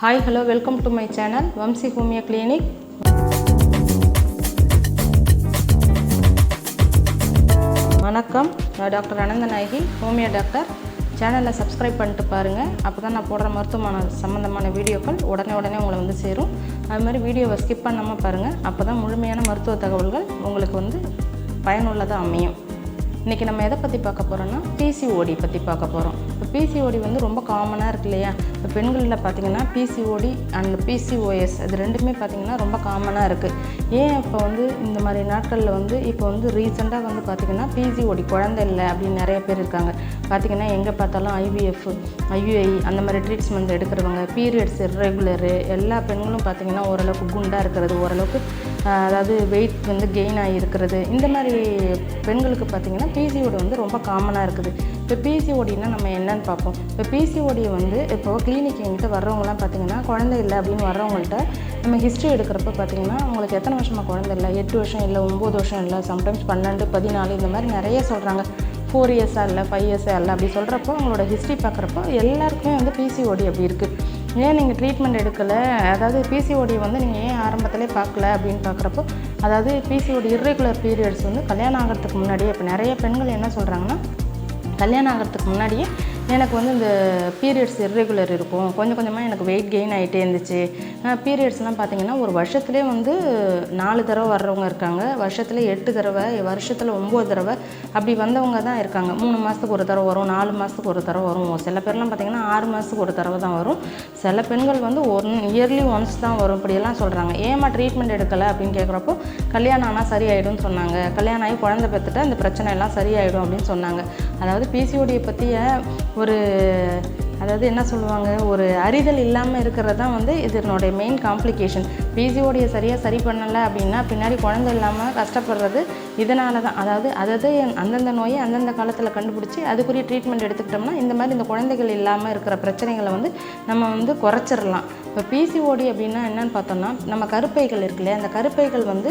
Hi hello welcome to my channel Vamsi homeo clinic வணக்கம் நான் doctor Ananthanayaki homeo doctor. சேனலை subscribe பண்ணிட்டு பாருங்கள் அப்போ தான் நான் போடுற மருத்துவமான சம்மந்தமான வீடியோக்கள் உடனே உடனே உங்களை வந்து சேரும். அது மாதிரி வீடியோவை ஸ்கிப் பண்ணாமல் பாருங்கள் அப்போ தான் முழுமையான மருத்துவ தகவல்கள் உங்களுக்கு வந்து பயனுள்ளதாக அமையும். இன்றைக்கி நம்ம எதை பற்றி பார்க்க போகிறோம்னா பிசிஓடி பற்றி பார்க்க போகிறோம் இப்போ பிசிஓடி வந்து ரொம்ப காமனாக இருக்கு இல்லையா? இப்போ பெண்களில் பார்த்தீங்கன்னா பிசிஓடி அண்ட் பிசிஓஎஸ் இது ரெண்டுமே பார்த்தீங்கன்னா ரொம்ப காமனாக இருக்குது ஏன் இப்போ வந்து இந்த மாதிரி நாட்களில் வந்து இப்போ வந்து ரீசெண்டாக வந்து பார்த்திங்கன்னா பிசிஓடி குழந்தை இல்லை அப்படின்னு நிறைய பேர் இருக்காங்க. பார்த்திங்கன்னா எங்கே பார்த்தாலும் ஐவிஎஃப் ஐயுஐ அந்த மாதிரி ட்ரீட்மெண்ட் எடுக்கிறவங்க பீரியட்ஸ் இர்ரெகுலரு எல்லா பெண்களும் பார்த்திங்கன்னா ஓரளவுக்கு குண்டாக இருக்கிறது ஓரளவுக்கு அதாவது வெயிட் வந்து கெயின் ஆகியிருக்கிறது. இந்த மாதிரி பெண்களுக்கு பார்த்திங்கன்னா பிசிஓடி வந்து ரொம்ப காமனாக இருக்குது. இப்போ பிசிஓடினா நம்ம என்னன்னு பார்ப்போம். இப்போ பிசிஓடியை வந்து இப்போ கிளினிக் எங்கிட்ட வர்றவங்களாம் பார்த்திங்கன்னா குழந்தை இல்லை அப்படின்னு வர்றவங்கள்ட்ட நம்ம ஹிஸ்ட்ரி எடுக்கிறப்ப பார்த்திங்கன்னா உங்களுக்கு எத்தனை வருஷமாக குழந்தை இல்லை? எட்டு வருஷம் இல்லை ஒம்பது வருஷம் இல்லை சம்டைம்ஸ் பன்னெண்டு பதினாலு இந்த மாதிரி நிறைய சொல்கிறாங்க ஃபோர் இயர்ஸாக இல்லை ஃபைவ் இயர்ஸாக இல்லை அப்படி சொல்கிறப்போ அவங்களோட ஹிஸ்ட்ரி பார்க்குறப்போ எல்லாருக்குமே வந்து பிசிஓடி அப்படி இருக்குது ஏன் நீங்கள் ட்ரீட்மெண்ட் எடுக்கலை? அதாவது பிசிஓடி வந்து நீங்கள் ஏன் ஆரம்பத்திலே பார்க்கல அப்படின்னு பார்க்குறப்போ அதாவது பிசிஓடி இர்ரெகுலர் பீரியட்ஸ் வந்து கல்யாணம் ஆகிறதுக்கு முன்னாடியே இப்போ நிறைய பெண்கள் என்ன சொல்கிறாங்கன்னா கல்யாணம் ஆகிறதுக்கு முன்னாடியே எனக்கு வந்து இந்த பீரியட்ஸ் இர்ரெகுலர் இருக்கும். கொஞ்சம் கொஞ்சமாக எனக்கு வெயிட் கெயின் ஆகிட்டே இருந்துச்சு. பீரியட்ஸ்லாம் பார்த்தீங்கன்னா ஒரு வருஷத்துலேயே வந்து நாலு தடவை வர்றவங்க இருக்காங்க. வருஷத்துல எட்டு தடவை வருஷத்தில் ஒம்பது தடவை அப்படி வந்தவங்க தான் இருக்காங்க. மூணு மாதத்துக்கு ஒரு தடவை வரும் நாலு மாதத்துக்கு ஒரு தடவை வரும்? சில பேர்லாம் பார்த்தீங்கன்னா ஆறு மாதத்துக்கு ஒரு தடவை தான் வரும். சில பெண்கள் வந்து ஒன் இயர்லி ஒன்ஸ் தான் வரும். இப்படியெல்லாம் சொல்கிறாங்க ஏமா ட்ரீட்மெண்ட் எடுக்கலை அப்படின்னு கேட்குறப்போ கல்யாணம் ஆனால் சரியாயிடும்னு சொன்னாங்க. கல்யாணம் ஆகி குழந்தை பெற்றுட்டு அந்த பிரச்சனை எல்லாம் சரியாயிடும் அப்படின்னு சொன்னாங்க. அதாவது பிசிஓடியை பற்றிய ஒரு அதாவது என்ன சொல்லுவாங்க ஒரு அறிதல் இல்லாமல் இருக்கிறது தான் வந்து இதனுடைய மெயின் காம்ப்ளிகேஷன் பிசிஓடியை சரியாக சரி பண்ணலை அப்படின்னா பின்னாடி குழந்தை இல்லாமல் கஷ்டப்படுறது இதனால தான் அதாவது அதாவது அந்தந்த நோயை அந்தந்த காலத்தில் கண்டுபிடிச்சி அதுக்குரிய ட்ரீட்மெண்ட் எடுத்துக்கிட்டோம்னா இந்த மாதிரி இந்த குழந்தைகள் இல்லாமல் இருக்கிற பிரச்சனைகளை வந்து நம்ம வந்து குறைச்சிடலாம் இப்போ பிசிஓடி அப்படின்னா என்னன்னு பார்த்தோம்னா நம்ம கருப்பைகள் இருக்கு இல்லையா? அந்த கருப்பைகள் வந்து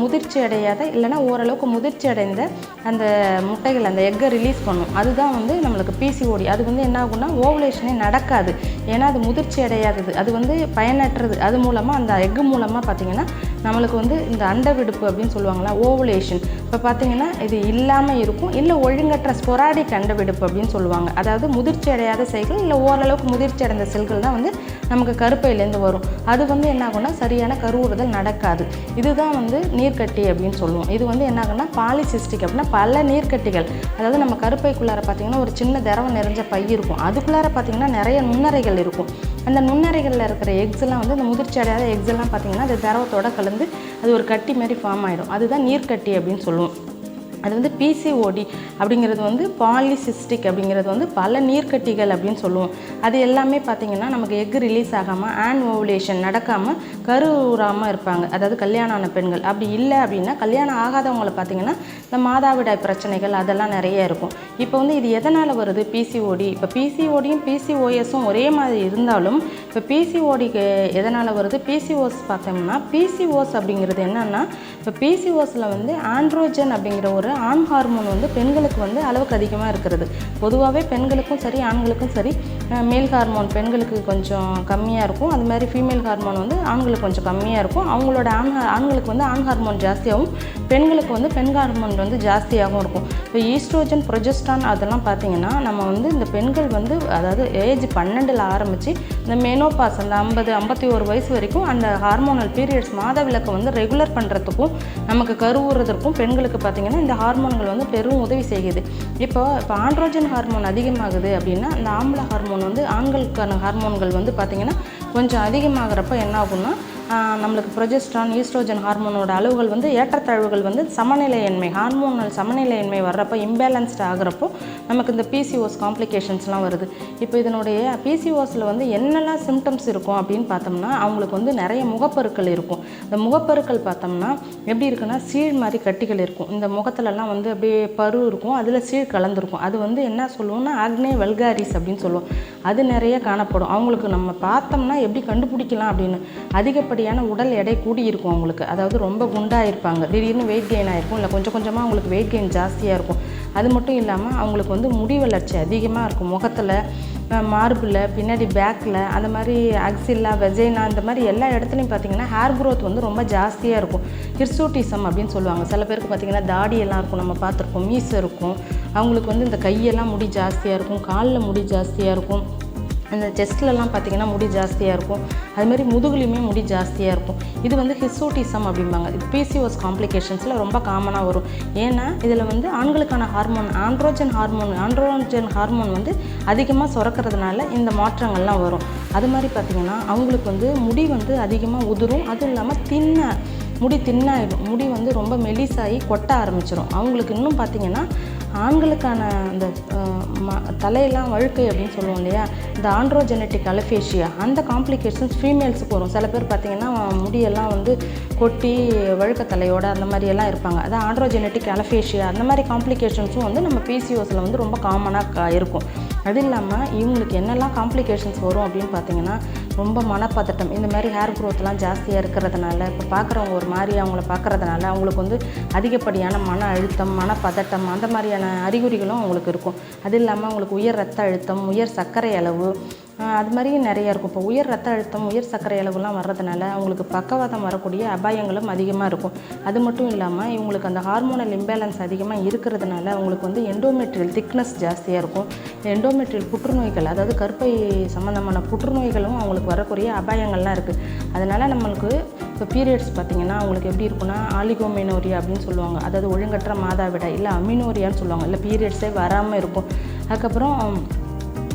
முதிர்ச்சி அடையாத இல்லைன்னா ஓரளவுக்கு முதிர்ச்சி அடைந்த அந்த முட்டைகள் அந்த எக்கை ரிலீஸ் பண்ணும். அதுதான் வந்து நம்மளுக்கு பிசிஓடி அது வந்து என்ன ஆகும்னா ஓவலேஷனே நடக்காது. ஏன்னா அது முதிர்ச்சி அடையாதது. அது வந்து பயனற்றது. அது மூலமாக அந்த எக்கு மூலமாக பார்த்தீங்கன்னா நம்மளுக்கு வந்து இந்த அண்டவிடுப்பு அப்படின்னு சொல்லுவாங்களா ஓவலேஷன் information. இப்போ பார்த்தீங்கன்னா இது இல்லாமல் இருக்கும். இல்லை ஒழுங்கற்ற ஸ்பொராடிக் கண்டுபிடிப்பு அப்படின்னு சொல்லுவாங்க. அதாவது முதிர்ச்சி அடையாத செல்கள் இல்லை ஓரளவுக்கு முதிர்ச்சி அடைந்த செல்கள் தான் வந்து நமக்கு கருப்பையிலேருந்து வரும். அது வந்து என்ன ஆகும்னா சரியான கருவுறுதல் நடக்காது. இதுதான் வந்து நீர்க்கட்டி அப்படின்னு சொல்லுவோம். இது வந்து என்ன ஆகும்னா பாலிசிஸ்டிக் அப்படின்னா பல நீர்க்கட்டிகள். அதாவது நம்ம கருப்பைக்குள்ளார பார்த்தீங்கன்னா ஒரு சின்ன திரவம் நிறைஞ்ச பை இருக்கும். அதுக்குள்ளார பார்த்தீங்கன்னா நிறைய நுண்ணறைகள் இருக்கும். அந்த நுண்ணறைகளில் இருக்கிற எக்ஸ்லாம் வந்து அந்த முதிர்ச்சி அடையாத எக்ஸ் எல்லாம் பார்த்தீங்கன்னா அது திரவத்தோட கலந்து அது ஒரு கட்டி மாதிரி ஃபார்ம் ஆகிடும் அதுதான் நீர்க்கட்டி அப்படின்னு சொல்லுவோம். அது வந்து பிசிஓடி அப்படிங்கிறது வந்து பாலிசிஸ்டிக் அப்படிங்கிறது வந்து பல நீர்க்கட்டிகள் அப்படின்னு சொல்லுவோம். அது எல்லாமே பார்த்திங்கன்னா நமக்கு எக் ரிலீஸ் ஆகாமல் ஆன் ஓவுலேஷன் நடக்காமல் கருவுறாமல் இருப்பாங்க. அதாவது கல்யாணம் ஆன பெண்கள். அப்படி இல்லை அப்படின்னா கல்யாணம் ஆகாதவங்களை பார்த்திங்கன்னா இந்த மாதாவிடாய் பிரச்சனைகள் அதெல்லாம் நிறைய இருக்கும். இப்போ வந்து இது எதனால் வருது? பிசிஓடி இப்போ பிசிஓடியும் பிசிஓஎஸும் ஒரே மாதிரி இருந்தாலும் இப்போ பிசிஓடிக்கு எதனால் வருது? பிசிஓஸ் பார்த்தோம்னா பிசிஓஸ் அப்படிங்கிறது என்னென்னா இப்போ பிசிஓஸில் வந்து ஆண்ட்ரோஜன் அப்படிங்கிற ஒரு ஆண் ஹார்மோன் வந்து பெண்களுக்கு வந்து அளவுக்கு அதிகமாக இருக்கிறது. பொதுவாகவே பெண்களுக்கும் சரி ஆண்களுக்கும் சரி மேல் ஹார்மோன் பெண்களுக்கு கொஞ்சம் கம்மியாக இருக்கும். அது மாதிரி ஃபீமேல் ஹார்மோன் வந்து ஆண்களுக்கு கொஞ்சம் கம்மியாக இருக்கும். அவங்களோட ஆண் ஆண்களுக்கு வந்து ஆண் ஹார்மோன் ஜாஸ்தியாகவும் பெண்களுக்கு வந்து பெண் ஹார்மோன் வந்து ஜாஸ்தியாகவும் இருக்கும். இப்போ ஈஸ்ட்ரோஜன் ப்ரொஜெஸ்டான் அதெல்லாம் பார்த்திங்கன்னா நம்ம வந்து இந்த பெண்கள் வந்து அதாவது ஏஜ் பன்னெண்டில் ஆரம்பித்து இந்த மெனோபாஸ் அந்த ஐம்பது ஐம்பத்தி ஒரு வயசு வரைக்கும் அந்த ஹார்மோனல் பீரியட்ஸ் மாதவிலக்கை வந்து ரெகுலர் பண்ணுறதுக்கும் நமக்கு கருவுறதற்கும் பெண்களுக்கு பார்த்தீங்கன்னா இந்த ஹார்மோன்கள் வந்து பெரும் உதவி செய்யுது. இப்போ இப்போ ஆண்ட்ரோஜன் ஹார்மோன் அதிகமாகுது அப்படின்னா இந்த ஆம்பளை ஹார்மோன் வந்து ஆண்களுக்கான ஹார்மோன்கள் வந்து பார்த்திங்கன்னா கொஞ்சம் அதிகமாகிறப்ப என்ன ஆகும்னா நம்மளுக்கு ப்ரொஜெஸ்ட்ரான் ஈஸ்ட்ரோஜன் ஹார்மோனோட அளவுகள் வந்து ஏற்றத்தாழ்வுகள் வந்து சமநிலையின்மை ஹார்மோனல் சமநிலையின்மை வர்றப்போ இம்பேலன்ஸ்ட் ஆகிறப்போ நமக்கு இந்த பிசிஓஸ் காம்ப்ளிகேஷன்ஸ்லாம் வருது. இப்போ இதனுடைய பிசிஓஸில் வந்து என்னெல்லாம் சிம்டம்ஸ் இருக்கும் அப்படின்னு பார்த்தோம்னா அவங்களுக்கு வந்து நிறைய முகப்பருக்கள் இருக்கும். இந்த முகப்பருக்கள் பார்த்தோம்னா எப்படி இருக்குன்னா சீழ் மாதிரி கட்டிகள் இருக்கும். இந்த முகத்துலலாம் வந்து அப்படியே பரு இருக்கும் அதில் சீழ் கலந்துருக்கும். அது வந்து என்ன சொல்லுவோம்னா ஆக்னே வெல்காரிஸ் அப்படின்னு சொல்லுவோம். அது நிறைய காணப்படும். அவங்களுக்கு நம்ம பார்த்தோம்னா எப்படி கண்டுபிடிக்கலாம் அப்படின்னு அதிகப்படி மாதிரியான உடல் எடை கூடி இருக்கும் அவங்களுக்கு. அதாவது ரொம்ப குண்டாக இருப்பாங்க திடீர்னு வெயிட் கெயின் ஆயிருக்கும். இல்லை கொஞ்சம் கொஞ்சமாக அவங்களுக்கு வெயிட் கெயின் ஜாஸ்தியாக இருக்கும் அது மட்டும் இல்லாமல் அவங்களுக்கு வந்து முடி வளர்ச்சி அதிகமாக இருக்கும். முகத்தில் மார்பில் பின்னாடி பேக்கில் அந்த மாதிரி அக்சில்லா வெஜைனா இந்த மாதிரி எல்லா இடத்துலையும் பார்த்தீங்கன்னா ஹேர் க்ரோத் வந்து ரொம்ப ஜாஸ்தியாக இருக்கும் ஹிர்சூட்டிசம் அப்படின்னு சொல்லுவாங்க. சில பேருக்கு பார்த்தீங்கன்னா தாடியெல்லாம் இருக்கும். நம்ம பார்த்துருப்போம் மீசை இருக்கும். அவங்களுக்கு வந்து இந்த கையெல்லாம் முடி ஜாஸ்தியாக இருக்கும் காலில் முடி ஜாஸ்தியாக இருக்கும் அந்த செஸ்ட்லலாம் பார்த்திங்கன்னா முடி ஜாஸ்தியாக இருக்கும். அது மாதிரி முதுகுலையுமே முடி ஜாஸ்தியாக இருக்கும். இது வந்து ஹிஸ்ஸோட்டிசம் அப்படிம்பாங்க. இது பிசிஓஸ் காம்ப்ளிகேஷன்ஸில் ரொம்ப காமனாக வரும். ஏன்னா இதில் வந்து ஆண்களுக்கான hormone androgen hormone androgen hormone வந்து அதிகமாக சுரக்கிறதுனால இந்த மாற்றங்கள்லாம் வரும். அது மாதிரி பார்த்திங்கன்னா அவங்களுக்கு வந்து முடி வந்து அதிகமாக உதிரும். அதுவும் இல்லாமல் தின்ன முடி தின்னாயிடும். முடி வந்து ரொம்ப மெலிசாகி கொட்ட ஆரம்பிச்சிடும் அவங்களுக்கு இன்னும் பார்த்திங்கன்னா ஆண்களுக்கான அந்த ம தலையெல்லாம் வழுக்கை அப்படின்னு சொல்லுவோம் இல்லையா? இந்த ஆண்ட்ரோஜெனட்டிக் அலஃபேஷியா அந்த காம்ப்ளிகேஷன்ஸ் ஃபீமேல்ஸுக்கு வரும். சில பேர் பார்த்திங்கன்னா முடியெல்லாம் வந்து கொட்டி வழுக்க தலையோட அந்த மாதிரியெல்லாம் இருப்பாங்க. அதான் ஆண்ட்ரோஜெனட்டிக் அலஃபேஷியா அந்த மாதிரி காம்ப்ளிகேஷன்ஸும் வந்து நம்ம பிசிஓஸில் வந்து ரொம்ப காமனாக இருக்கும். அது இல்லாமல் இவங்களுக்கு என்னெல்லாம் காம்ப்ளிகேஷன்ஸ் வரும் அப்படின்னு பார்த்தீங்கன்னா ரொம்ப மனப்பதட்டம். இந்த மாதிரி ஹேர் க்ரோத்லாம் ஜாஸ்தியாக இருக்கிறதுனால இப்போ பார்க்குறவங்க ஒரு மாதிரி அவங்கள பார்க்குறதுனால அவங்களுக்கு வந்து அதிகப்படியான மன அழுத்தம் மனப்பதட்டம் அந்த மாதிரியான அறிகுறிகளும் அவங்களுக்கு இருக்கும். அது இல்லாமல் அவங்களுக்கு உயர் ரத்த அழுத்தம் உயர் சர்க்கரை அளவு அது மாதிரி நிறைய இருக்கும். இப்போ உயர் ரத்த அழுத்தம் உயர் சர்க்கரை அளவுலாம் வர்றதுனால அவங்களுக்கு பக்கவாதம் வரக்கூடிய அபாயங்களும் அதிகமாக இருக்கும். அது மட்டும் இல்லாமல் இவங்களுக்கு அந்த ஹார்மோனல் இம்பேலன்ஸ் அதிகமாக இருக்கிறதுனால அவங்களுக்கு வந்து எண்டோமெட்ரியல் திக்னஸ் ஜாஸ்தியாக இருக்கும். எண்டோமெட்ரியல் புற்றுநோய்கள் அதாவது கருப்பை சம்மந்தமான புற்றுநோய்களும் அவங்களுக்கு வரக்கூடிய அபாயங்கள்லாம் இருக்குது அதனால் நம்மளுக்கு இப்போ பீரியட்ஸ் பார்த்திங்கன்னா அவங்களுக்கு எப்படி இருக்குன்னா ஆலிகோமினோரியா அப்படின்னு சொல்லுவாங்க. அதாவது ஒழுங்கற்ற மாதாவிடா இல்லை அமினோரியான்னு சொல்லுவாங்க. இல்லை பீரியட்ஸே வராமல் இருக்கும். அதுக்கப்புறம்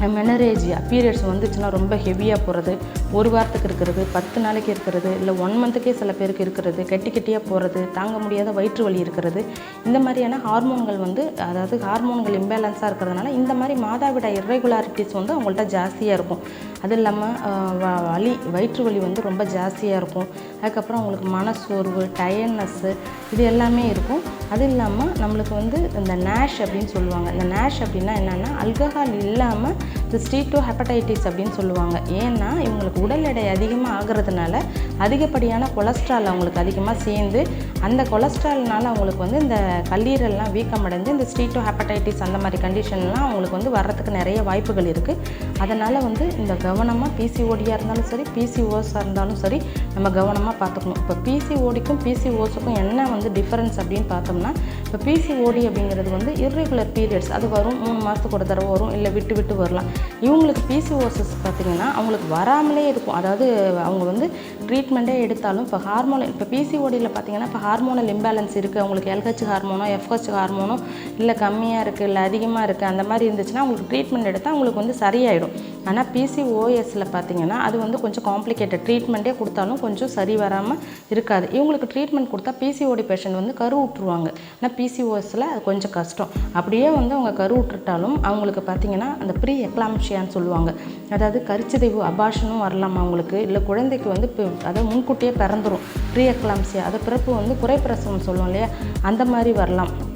மெனரேஜியா பீரியட்ஸ் வந்துச்சுன்னா ரொம்ப ஹெவியாக போகிறது ஒரு வாரத்துக்கு இருக்கிறது பத்து நாளைக்கு இருக்கிறது இல்லை ஒன் மந்த்துக்கே சில பேருக்கு இருக்கிறது கெட்டி கெட்டியாக போகிறது தாங்க முடியாத வயிற்று வலி இருக்கிறது. இந்த மாதிரியான ஹார்மோன்கள் வந்து அதாவது ஹார்மோன்கள் இம்பேலன்ஸாக இருக்கிறதுனால இந்த மாதிரி மாதாவிட இர்ரெகுலாரிட்டிஸ் வந்து அவங்கள்ட்ட ஜாஸ்தியாக இருக்கும். அது இல்லாமல் வ- வலி வயிற்று வலி வந்து ரொம்ப ஜாஸ்தியாக இருக்கும். அதுக்கப்புறம் அவங்களுக்கு மனசோர்வு டயர்னஸ்ஸு இது எல்லாமே இருக்கும். அது இல்லாமல் நம்மளுக்கு வந்து இந்த நேஷ் அப்படின்னு சொல்லுவாங்க. இந்த நேஷ் அப்படின்னா என்னென்னா அல்கஹால் இல்லாமல் இந்த ஸ்டீட்டோ ஹெப்படைட்டிஸ் அப்படின்னு சொல்லுவாங்க. ஏன்னா இவங்களுக்கு உடல் எடை அதிகமாக ஆகிறதுனால அதிகப்படியான கொலஸ்ட்ரால் அவங்களுக்கு அதிகமாக சேர்ந்து அந்த கொலஸ்ட்ரால்னால் அவங்களுக்கு வந்து இந்த கல்லீரல்லாம் வீக்கம் அடைஞ்சு இந்த ஸ்டீட்டோ ஹெப்படைட்டிஸ் அந்த மாதிரி கண்டிஷன்லாம் அவங்களுக்கு வந்து வர்றதுக்கு நிறைய வாய்ப்புகள் இருக்குது அதனால் வந்து இந்த கவனமாக பிசிஓடியாக இருந்தாலும் சரி பிசிஓஸாக இருந்தாலும் சரி நம்ம கவனமாக பார்த்துக்கணும். இப்போ பிசிஓடிக்கும் பிசிஓஸுக்கும் என்ன வந்து டிஃப்ரென்ஸ் அப்படின்னு பார்த்தோம்னா இப்போ பிசிஓடி அப்படிங்கிறது வந்து இர்ரெகுலர் பீரியட்ஸ் அது வரும் மூணு மாதத்துக்கு ஒரு தடவை வரும் இல்லை விட்டு விட்டு வரலாம். இவங்களுக்கு பிசிஓசஸ் பார்த்திங்கன்னா அவங்களுக்கு வராமலே இருக்கும். அதாவது அவங்க வந்து ட்ரீட்மெண்ட்டே எடுத்தாலும் இப்போ ஹார்மோன் இப்போ பிசிஓடியில் பார்த்தீங்கன்னா இப்போ ஹார்மோனல் இம்பேலன்ஸ் இருக்குது அவங்களுக்கு எல்ஹெச் ஹார்மோனோ எஃப்ஹெச் ஹார்மோனோ இல்லை கம்மியாக இருக்குது இல்லை அதிகமாக இருக்குது அந்த மாதிரி இருந்துச்சுன்னா அவங்களுக்கு ட்ரீட்மெண்ட் எடுத்தால் அவங்களுக்கு வந்து சரியாயிடும். ஆனால் பிசிஓஎஸில் பார்த்தீங்கன்னா அது வந்து கொஞ்சம் காம்ப்ளிகேட்டட் ட்ரீட்மெண்ட்டே கொடுத்தாலும் கொஞ்சம் சரி வராமல் இருக்காது. இவங்களுக்கு ட்ரீட்மெண்ட் கொடுத்தா பிசிஓடி பேஷண்ட் வந்து கரு விட்டுருவாங்க ஆனால் பிசிஓஎஸில் அது கொஞ்சம் கஷ்டம். அப்படியே வந்து அவங்க கரு விட்டுட்டாலும் அவங்களுக்கு பார்த்தீங்கன்னா அந்த ப்ரீ எக்லாம்ஷியான்னு சொல்லுவாங்க. அதாவது கருச்சிதைவு அபாஷனும் வரலாம் அவங்களுக்கு இல்லை குழந்தைக்கு வந்து இப்போ அதாவது முன்கூட்டியே பிறந்துடும் ப்ரீ எக்லாம்சியா அதை பிறப்பு வந்து குறைப்பிரசவம் சொல்லுவோம் இல்லையா? அந்த மாதிரி வரலாம்.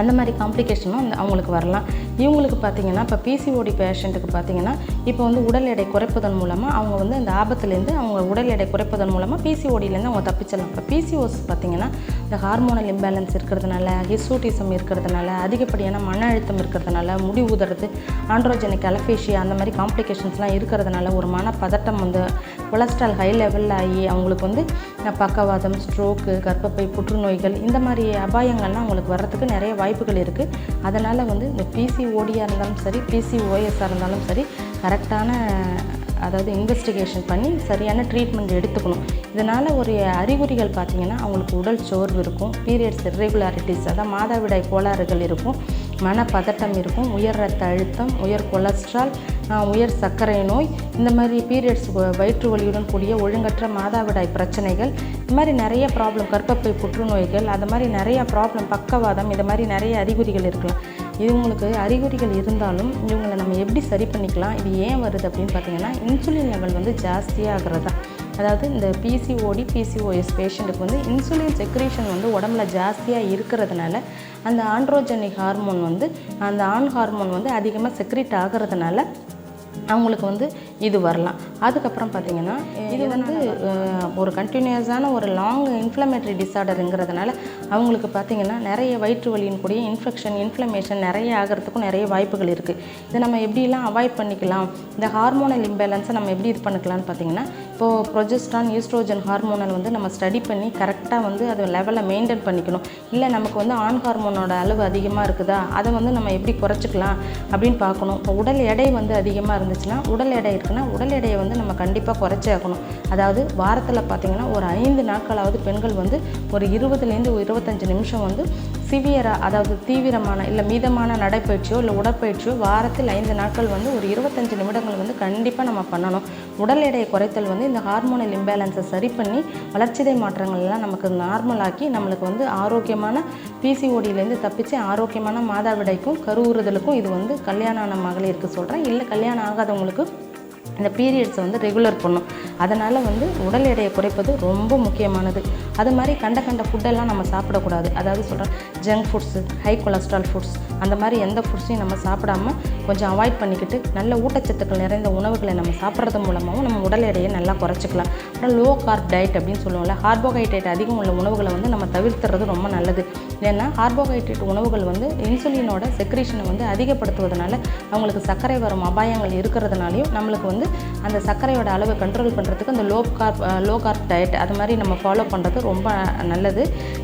அந்த மாதிரி காம்ப்ளிகேஷனும் அந்த அவங்களுக்கு வரலாம். இவங்களுக்கு பார்த்தீங்கன்னா இப்போ பிசிஓடி பேஷண்ட்டுக்கு பார்த்தீங்கன்னா இப்போ வந்து உடல் எடை குறைப்பதன் மூலமாக அவங்க வந்து அந்த ஆபத்துலேருந்து அவங்க உடல் எடை குறைப்பதன் மூலமாக பிசிஓடியிலேருந்து அவங்க தப்பிச்சிடலாம். இப்போ பிசிஓஸ் பார்த்திங்கன்னா இந்த ஹார்மோனல் இம்பேலன்ஸ் இருக்கிறதுனால ஹிஸ்டூட்டிசம் இருக்கிறதுனால அதிகப்படியான மன அழுத்தம் இருக்கிறதுனால முடி உதறது ஆண்ட்ரோஜெனிக் அலஃபேஷியா அந்த மாதிரி காம்ப்ளிகேஷன்ஸ்லாம் இருக்கிறதுனால ஒரு மன பதட்டம் வந்து கொலஸ்ட்ரால் ஹை லெவலில் ஆகி அவங்களுக்கு வந்து பக்கவாதம் ஸ்ட்ரோக்கு கர்ப்பப்பை புற்றுநோய்கள் இந்த மாதிரி அபாயங்கள்லாம் அவங்களுக்கு வர்றதுக்கு நிறைய வாய்ப்புகள் இருக்குது அதனால் வந்து இந்த பிசிஓடியாக இருந்தாலும் சரி பிசிஓஎஸ்ஸாக இருந்தாலும் சரி கரெக்டான அதாவது இன்வெஸ்டிகேஷன் பண்ணி சரியான ட்ரீட்மெண்ட் எடுத்துக்கணும். இதனால் ஒரு அறிகுறிகள் பார்த்தீங்கன்னா அவங்களுக்கு உடல் சோர்வு இருக்கும் பீரியட்ஸ் இர்ரெகுலாரிட்டிஸ் அதான் மாதவிடாய் கோளாறுகள் இருக்கும் மனப்பதட்டம் இருக்கும் உயர் ரத்த அழுத்தம் உயர் கொலஸ்ட்ரால் உயர் சர்க்கரை நோய் இந்த மாதிரி பீரியட்ஸ் வயிற்று வலியுடன் கூடிய ஒழுங்கற்ற மாதாவிடாய் பிரச்சனைகள் இந்த மாதிரி நிறைய ப்ராப்ளம் கர்ப்பப்பை புற்றுநோய்கள் அது மாதிரி நிறைய ப்ராப்ளம் பக்கவாதம் இது மாதிரி நிறைய அறிகுறிகள் இருக்கலாம். இவங்களுக்கு அறிகுறிகள் இருந்தாலும் இவங்களை நம்ம எப்படி சரி பண்ணிக்கலாம் இது ஏன் வருது அப்படின்னு பார்த்தீங்கன்னா இன்சுலின் லெவல் வந்து ஜாஸ்தியாகிறது தான். அதாவது இந்த பிசிஓடி பிசிஓஎஸ் பேஷண்ட்டுக்கு வந்து இன்சுலின் செக்ரேஷன் வந்து உடம்புல ஜாஸ்தியாக இருக்கிறதுனால அந்த ஆண்ட்ரோஜெனிக் ஹார்மோன் வந்து அந்த ஆண் ஹார்மோன் வந்து அதிகமாக செக்ரேட் ஆகிறதுனால அவங்களுக்கு வந்து இது வரலாம். அதுக்கப்புறம் பார்த்தீங்கன்னா இது வந்து ஒரு கண்டினியூஸான ஒரு லாங் இன்ஃப்ளமேட்டரி டிசார்டருங்கிறதுனால அவங்களுக்கு பார்த்தீங்கன்னா நிறைய வயிற்று வலியின் கூடிய இன்ஃபெக்ஷன் இன்ஃப்ளமேஷன் நிறைய ஆகிறதுக்கும் நிறைய வாய்ப்புகள் இருக்குது இதை நம்ம எப்படிலாம் அவாய்ட் பண்ணிக்கலாம்? இந்த ஹார்மோனல் இம்பேலன்ஸை நம்ம எப்படி இது பண்ணிக்கலாம்னு பார்த்தீங்கன்னா இப்போது ப்ரொஜெஸ்ட்ரான் ஈஸ்ட்ரோஜன் ஹார்மோனல் வந்து நம்ம ஸ்டடி பண்ணி கரெக்டாக வந்து அது லெவலை மெயின்டைன் பண்ணிக்கணும். இல்லை நமக்கு வந்து ஆண் ஹார்மோனோட அளவு அதிகமாக இருக்குதா? அதை வந்து நம்ம எப்படி குறைச்சிக்கலாம் அப்படின்னு பார்க்கணும். இப்போ உடல் எடை வந்து அதிகமாக இருந்துச்சுன்னா உடல் எடை இருக்குன்னா உடல் எடையை வந்து நம்ம கண்டிப்பாக குறைச்சே ஆகணும். அதாவது வாரத்தில் பார்த்திங்கன்னா ஒரு ஐந்து நாட்களாவது பெண்கள் வந்து ஒரு இருபதுலேருந்து இருபத்தஞ்சு நிமிஷம் வந்து சிவியராக அதாவது தீவிரமான இல்லை மீதமான நடைப்பயிற்சியோ இல்லை உடற்பயிற்சியோ வாரத்தில் ஐந்து நாட்கள் வந்து ஒரு இருபத்தஞ்சு நிமிடங்கள் வந்து கண்டிப்பாக நம்ம பண்ணணும். உடல் எடையை குறைத்தல் வந்து இந்த ஹார்மோனல் இம்பேலன்ஸை சரி பண்ணி வளர்ச்சிதை மாற்றங்கள் எல்லாம் நமக்கு நார்மலாக்கி நம்மளுக்கு வந்து ஆரோக்கியமான பிசிஓடியிலேருந்து தப்பிச்சு ஆரோக்கியமான மாதாவிடைக்கும் கருவுறுதலுக்கும் இது வந்து கல்யாணம் ஆன மகளிருக்கு சொல்கிறேன் இல்லை கல்யாணம் ஆகாதவங்களுக்கு இந்த பீரியட்ஸை வந்து ரெகுலர் பண்ணும் அதனால் வந்து உடல் எடையை குறைப்பது ரொம்ப முக்கியமானது. அது மாதிரி கண்ட கண்ட ஃபுட்டெல்லாம் நம்ம சாப்பிடக்கூடாது. அதாவது சொல்கிறேன் junk foods high cholesterol foods அந்த மாதிரி எந்த ஃபுட்ஸையும் நம்ம சாப்பிடாம கொஞ்சம் அவாய்ட் பண்ணிக்கிட்டு நல்ல ஊட்டச்சத்துக்கள் நிறைந்த உணவுகளை நம்ம சாப்பிட்றது மூலமாகவும் நம்ம உடல் எடையை நல்லா குறைச்சிக்கலாம். அப்புறம் லோ கார்ப் டயட் அப்படின்னு சொல்லுவோம்ல கார்போஹைட்ரேட் அதிகம் உள்ள உணவுகளை வந்து நம்ம தவிர்த்துறது ரொம்ப நல்லது. ஏன்னா கார்போஹைட்ரேட் உணவுகள் வந்து இன்சுலினோட செக்ரேஷனை வந்து அதிகப்படுத்துவதனால அவங்களுக்கு சர்க்கரை வரும் அபாயங்கள் இருக்கிறதுனாலையும் நம்மளுக்கு வந்து அந்த சர்க்கரையோட அளவை கண்ட்ரோல் பண்ணுறதுக்கு அந்த low carb low carb diet அது மாதிரி நம்ம ஃபாலோ பண்ணுறது ரொம்ப நல்லது.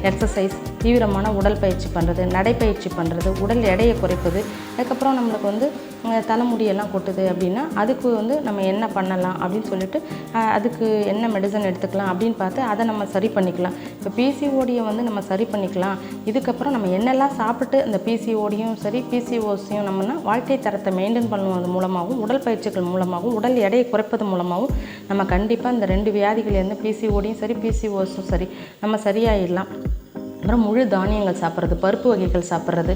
எக்ஸசைஸ் தீவிரமான உடல் பயிற்சி பண்ணுறது நடைப்பயிற்சி பண்ணுறது உடல் எடையை குறைப்பது. அதுக்கப்புறம் நம்மளுக்கு வந்து தலைமுடியெல்லாம் கொட்டுது அப்படின்னா அதுக்கு வந்து நம்ம என்ன பண்ணலாம் அப்படின்னு சொல்லிட்டு அதுக்கு என்ன மெடிசன் எடுத்துக்கலாம் அப்படின்னு பார்த்து அதை நம்ம சரி பண்ணிக்கலாம். இப்போ பிசிஓடியை வந்து நம்ம சரி பண்ணிக்கலாம். இதுக்கப்புறம் நம்ம என்னெல்லாம் சாப்பிட்டு அந்த பிசிஓடியும் சரி பிசிஓஸையும் நம்மனா வாழ்க்கை தரத்தை மெயின்டைன் பண்ணுவது மூலமாகவும் உடல் பயிற்சிகள் மூலமாகவும் உடல் எடையை குறைப்பது மூலமாகவும் நம்ம கண்டிப்பாக இந்த ரெண்டு வியாதிகள்லேருந்து பிசிஓடியும் சரி பிசிஓஸும் சரி நம்ம சரியாயிடலாம். அப்புறம் முழு தானியங்கள் சாப்பிட்றது பருப்பு வகைகள் சாப்பிட்றது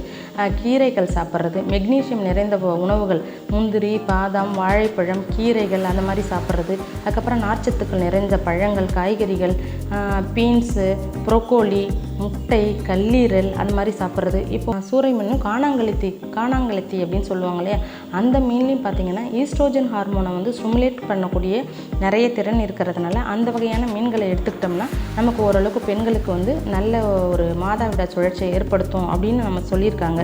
கீரைகள் சாப்பிட்றது மெக்னீசியம் நிறைந்த உணவுகள் முந்திரி பாதாம் வாழைப்பழம் கீரைகள் அந்த மாதிரி சாப்பிட்றது. அதுக்கப்புறம் நார்ச்சத்துக்கள் நிறைந்த பழங்கள் காய்கறிகள் பீன்ஸு ப்ரோக்கோலி முட்டை கல்லீரல் அந்த மாதிரி சாப்பிட்றது. இப்போ சூறை மீனும் காணாங்கழுத்தி காணாங்கழுத்தி அப்படின்னு சொல்லுவாங்க இல்லையா? அந்த மீன்லேயும் பார்த்தீங்கன்னா ஈஸ்ட்ரோஜன் ஹார்மோனை வந்து ஸ்டிமுலேட் பண்ணக்கூடிய நிறைய திறன் இருக்கிறதுனால அந்த வகையான மீன்களை எடுத்துக்கிட்டோம்னா நமக்கு ஓரளவுக்கு பெண்களுக்கு வந்து நல்ல ஒரு மாதாவிட சுழற்சியை ஏற்படுத்தும் அப்படின்னு நம்ம சொல்லியிருக்காங்க.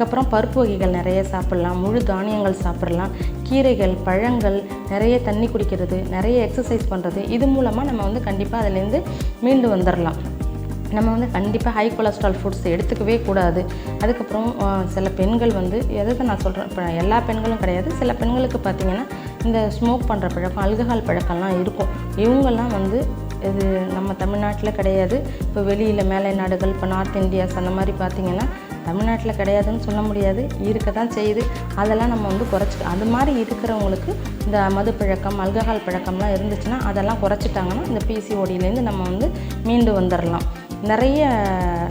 அதுக்கப்புறம் பருப்பு வகைகள் நிறைய சாப்பிட்லாம் முழு தானியங்கள் சாப்பிட்லாம் கீரைகள் பழங்கள் நிறைய தண்ணி குடிக்கிறது நிறைய எக்ஸசைஸ் பண்ணுறது இது மூலமாக நம்ம வந்து கண்டிப்பாக அதுலேருந்து மீண்டு வந்துடலாம் நம்ம வந்து கண்டிப்பாக ஹை கொலஸ்ட்ரால் ஃபுட்ஸ் எடுத்துக்கவே கூடாது. அதுக்கப்புறம் சில பெண்கள் வந்து எதுக்கு நான் சொல்கிறேன் இப்போ எல்லா பெண்களும் கிடையாது. சில பெண்களுக்கு பார்த்திங்கன்னா இந்த ஸ்மோக் பண்ணுற பழக்கம் அல்கஹால் பழக்கம்லாம் இருக்கும். இவங்கெல்லாம் வந்து இது நம்ம தமிழ்நாட்டில் கிடையாது. இப்போ வெளியில் மேலை நாடுகள் இப்போ நார்த் இந்தியாஸ் அந்த மாதிரி பார்த்திங்கன்னா தமிழ்நாட்டில் கிடையாதுன்னு சொல்ல முடியாது. இருக்க தான் செய்யுது. அதெல்லாம் நம்ம வந்து குறைச்சி அது மாதிரி இருக்கிறவங்களுக்கு இந்த மது பழக்கம் அல்கஹால் பழக்கம்லாம் இருந்துச்சுன்னா அதெல்லாம் குறைச்சிட்டாங்கன்னா இந்த பிசிஓடியிலேருந்து நம்ம வந்து மீண்டு வந்துடலாம் நிறைய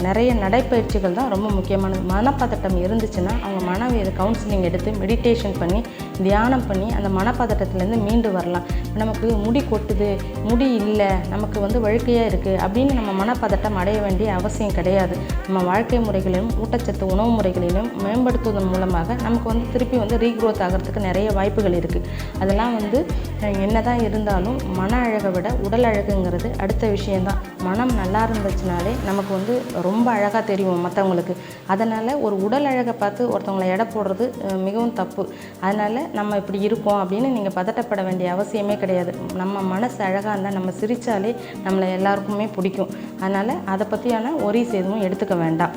நிறைய நடைப்பயிற்சிகள் தான் ரொம்ப முக்கியமானது. மனப்பதட்டம் இருந்துச்சுன்னா அவங்க மன கவுன்சிலிங் எடுத்து மெடிடேஷன் பண்ணி தியானம் பண்ணி அந்த மனப்பதட்டத்துலேருந்து மீண்டு வரலாம். நமக்கு முடி கொட்டுது முடி இல்லை நமக்கு வந்து வழுக்கையாக இருக்குது அப்படின்னு நம்ம மனப்பதட்டம் அடைய வேண்டிய அவசியம் கிடையாது. நம்ம வாழ்க்கை முறைகளிலும் ஊட்டச்சத்து உணவு முறைகளிலும் மேம்படுத்துவதன் மூலமாக நமக்கு வந்து திருப்பி வந்து ரீக்ரோத் ஆகிறதுக்கு நிறைய வாய்ப்புகள் இருக்குது அதெல்லாம் வந்து என்ன என்னதான் இருந்தாலும் மன அழகை விட உடல் அழகுங்கிறது அடுத்த விஷயம்தான். மனம் நல்லா இருந்துச்சுன்னா இருந்துச்சுனாலே நமக்கு வந்து ரொம்ப அழகாக தெரியும் மற்றவங்களுக்கு அதனால் ஒரு உடல் அழகை பார்த்து ஒருத்தவங்களை எடை போடுறது மிகவும் தப்பு. அதனால் நம்ம இப்படி இருக்கோம் அப்படின்னு நீங்கள் பதட்டப்பட வேண்டிய அவசியமே கிடையாது. நம்ம மனசு அழகாக இருந்தால் நம்ம சிரித்தாலே நம்மளை எல்லாருக்குமே பிடிக்கும். அதனால் அதை பற்றியான ஒரீஸ் எதுவும் எடுத்துக்க வேண்டாம்.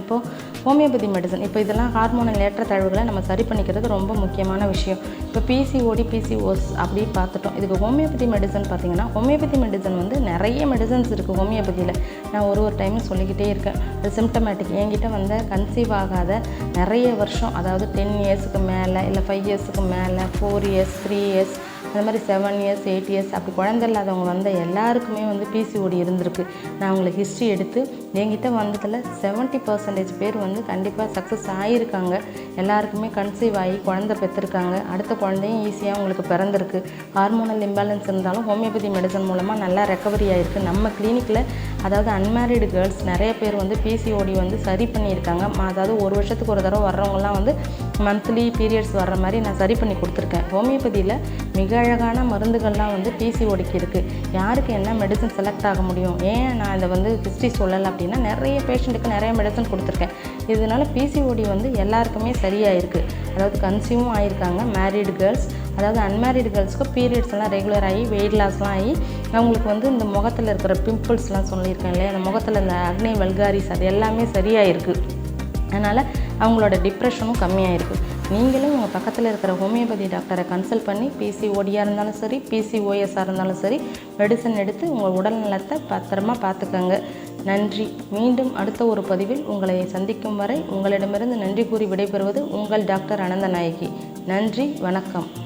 இப்போது ஹோமியோபதி மெடிசன். இப்போ இதெல்லாம் ஹார்மோனல் ஏற்றத்தாழ்வுகளை நம்ம சரி பண்ணிக்கிறது ரொம்ப முக்கியமான விஷயம். இப்போ பிசிஓடி பிசிஓஸ் அப்படி பார்த்துட்டோம். இதுக்கு ஹோமியோபதி மெடிசன் பார்த்திங்கன்னா ஹோமியோபதி மெடிசன் வந்து நிறைய மெடிசன்ஸ் இருக்குது ஹோமியோபதியில். நான் ஒரு ஒரு டைமும் சொல்லிக்கிட்டே இருக்கேன். அது சிம்டமேட்டிக் என்கிட்ட வந்த கன்சீவ் ஆகாத நிறைய வருஷம் அதாவது டென் இயர்ஸுக்கு மேலே இல்லை ஃபைவ் இயர்ஸுக்கு மேலே ஃபோர் இயர்ஸ் த்ரீ இயர்ஸ் அந்த மாதிரி செவன் இயர்ஸ் எயிட் இயர்ஸ் அப்படி குழந்தை இல்லாதவங்க வந்த எல்லாருக்குமே வந்து பிசிஓடி இருந்திருக்கு. நான் அவங்களுக்கு ஹிஸ்ட்ரி எடுத்து என்கிட்ட வந்ததில் செவன்ட்டி பர்சன்டேஜ் பேர் வந்து கண்டிப்பாக சக்ஸஸ் ஆகியிருக்காங்க எல்லாருக்குமே கன்சீவ் ஆகி குழந்தை பெற்றிருக்காங்க. அடுத்த குழந்தையும் ஈஸியாக உங்களுக்கு பிறந்திருக்கு. ஹார்மோனல் இம்பேலன்ஸ் இருந்தாலும் ஹோமியோபதி மெடிசன் மூலமாக நல்லா ரெக்கவரி ஆகிருக்கு நம்ம கிளினிக்கில் அதாவது அன்மேரிடு கேர்ள்ஸ் நிறைய பேர் வந்து பிசிஓடி வந்து சரி பண்ணியிருக்காங்க. அதாவது ஒரு வருஷத்துக்கு ஒரு தடவை வர்றவங்கலாம் வந்து மந்த்லி பீரியட்ஸ் வர்ற மாதிரி நான் சரி பண்ணி கொடுத்துருக்கேன். ஹோமியோபதியில் மிக அழகான மருந்துகள்லாம் வந்து பிசிஓடிக்கு இருக்குது யாருக்கு என்ன மெடிசன் செலக்ட் ஆக முடியும்? ஏன் நான் இதை வந்து ஹிஸ்ட்ரி சொல்லலை அப்படி நிறைய பேஷண்ட்டுக்கு நிறைய மெடிசன் கொடுத்துருக்கேன். இதனால் பிசிஓடி வந்து எல்லாருக்குமே சரியாயிருக்கு. அதாவது கன்சியூவும் ஆயிருக்காங்க. மேரீடு கேர்ள்ஸ் அதாவது அன்மேரிடு கேர்ள்ஸ்க்கு பீரியட்ஸ் எல்லாம் ரெகுலர் ஆகி வெயிட் லாஸ்லாம் ஆகி அவங்களுக்கு வந்து இந்த முகத்தில் இருக்கிற பிம்பிள்ஸ்லாம் சொல்லியிருக்கேன் இல்லையா? அந்த முகத்தில் இந்த அக்னே வல்காரிஸ் அது எல்லாமே சரியாயிருக்கு. அதனால் அவங்களோட டிப்ரெஷனும் கம்மியாயிருக்கு. நீங்களும் உங்கள் பக்கத்தில் இருக்கிற ஹோமியோபதி டாக்டரை கன்சல்ட் பண்ணி பிசிஓடியாக இருந்தாலும் சரி பிசிஓஎஸ்ஸாக இருந்தாலும் சரி மெடிசன் எடுத்து உங்கள் உடல் நலத்தை பத்திரமா பார்த்துக்கோங்க. நன்றி. மீண்டும் அடுத்த ஒரு பதிவில் உங்களை சந்திக்கும் வரை உங்களிடமிருந்து நன்றி கூறி விடைபெறுவது உங்கள் டாக்டர் அனந்தநாயகி. நன்றி வணக்கம்.